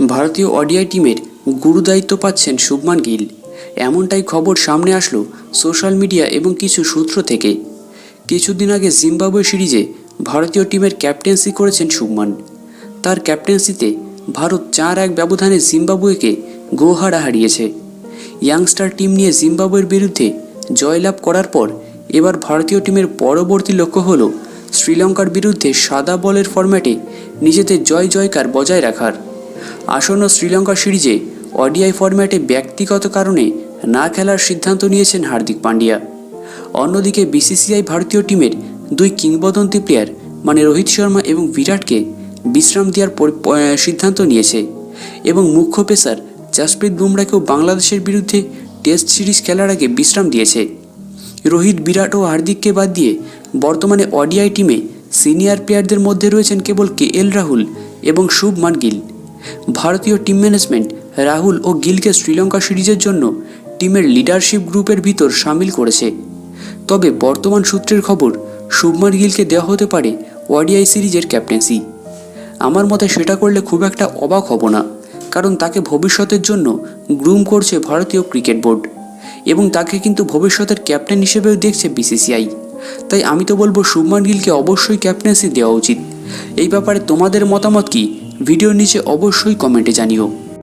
ভারতীয় ওডিআই টিমের গুরুদায়িত্ব পাচ্ছেন শুভমান গিল। এমনটাই খবর সামনে আসলো সোশ্যাল মিডিয়া এবং কিছু সূত্র থেকে। কিছুদিন আগে জিম্বাবুয়ে সিরিজে ভারতীয় টিমের ক্যাপ্টেন্সি করেছেন শুভমান। তার ক্যাপ্টেন্সিতে ভারত চার এক ব্যবধানে জিম্বাবুয়েকে গোহারা হারিয়েছে। ইয়াংস্টার টিম নিয়ে জিম্বাবুয়ের বিরুদ্ধে জয়লাভ করার পর এবার ভারতীয় টিমের পরবর্তী লক্ষ্য হল শ্রীলঙ্কার বিরুদ্ধে সাদা বলের ফরম্যাটে নিজেদের জয় জয়কার বজায় রাখার। আসন্ন শ্রীলঙ্কা সিরিজে ওডিআই ফরম্যাটে ব্যক্তিগত কারণে না খেলার সিদ্ধান্ত নিয়েছেন হার্দিক পান্ডিয়া। অন্যদিকে বিসিসিআই ভারতীয় টিমের দুই কিংবদন্তি প্লেয়ার মানে রোহিত শর্মা এবং বিরাটকে বিশ্রাম দেওয়ার সিদ্ধান্ত নিয়েছে এবং মুখ্য পেসার জাসপ্রীত বুমরাকেও বাংলাদেশের বিরুদ্ধে টেস্ট সিরিজ খেলার আগে বিশ্রাম দিয়েছে। রোহিত, বিরাট ও হার্দিককে বাদ দিয়ে বর্তমানে ওডিআই টিমে সিনিয়র প্লেয়ারদের মধ্যে রয়েছেন কেবল কে এল রাহুল এবং শুভমান গিল। ভারতীয় টিম ম্যানেজমেন্ট রাহুল ও গিলকে শ্রীলঙ্কা সিরিজের জন্য টিমের লিডারশিপ গ্রুপের ভিতর সামিল করেছে। তবে বর্তমান সূত্রের খবর, শুভমান গিলকে দেওয়া হতে পারে ওয়াডিআই সিরিজের ক্যাপ্টেন্সি আমার মতে সেটা করলে খুব একটা অবাক হব না, কারণ তাকে ভবিষ্যতের জন্য গ্রুম করছে ভারতীয় ক্রিকেট বোর্ড এবং তাকে কিন্তু ভবিষ্যতের ক্যাপ্টেন হিসেবেও দেখছে বিসিসিআই তাই আমি তো বলব, শুভমান গিলকে অবশ্যই ক্যাপ্টেন্সি দেওয়া উচিত। এই ব্যাপারে তোমাদের মতামত কি? ভিডিওর নিচে অবশ্যই কমেন্টে জানিও।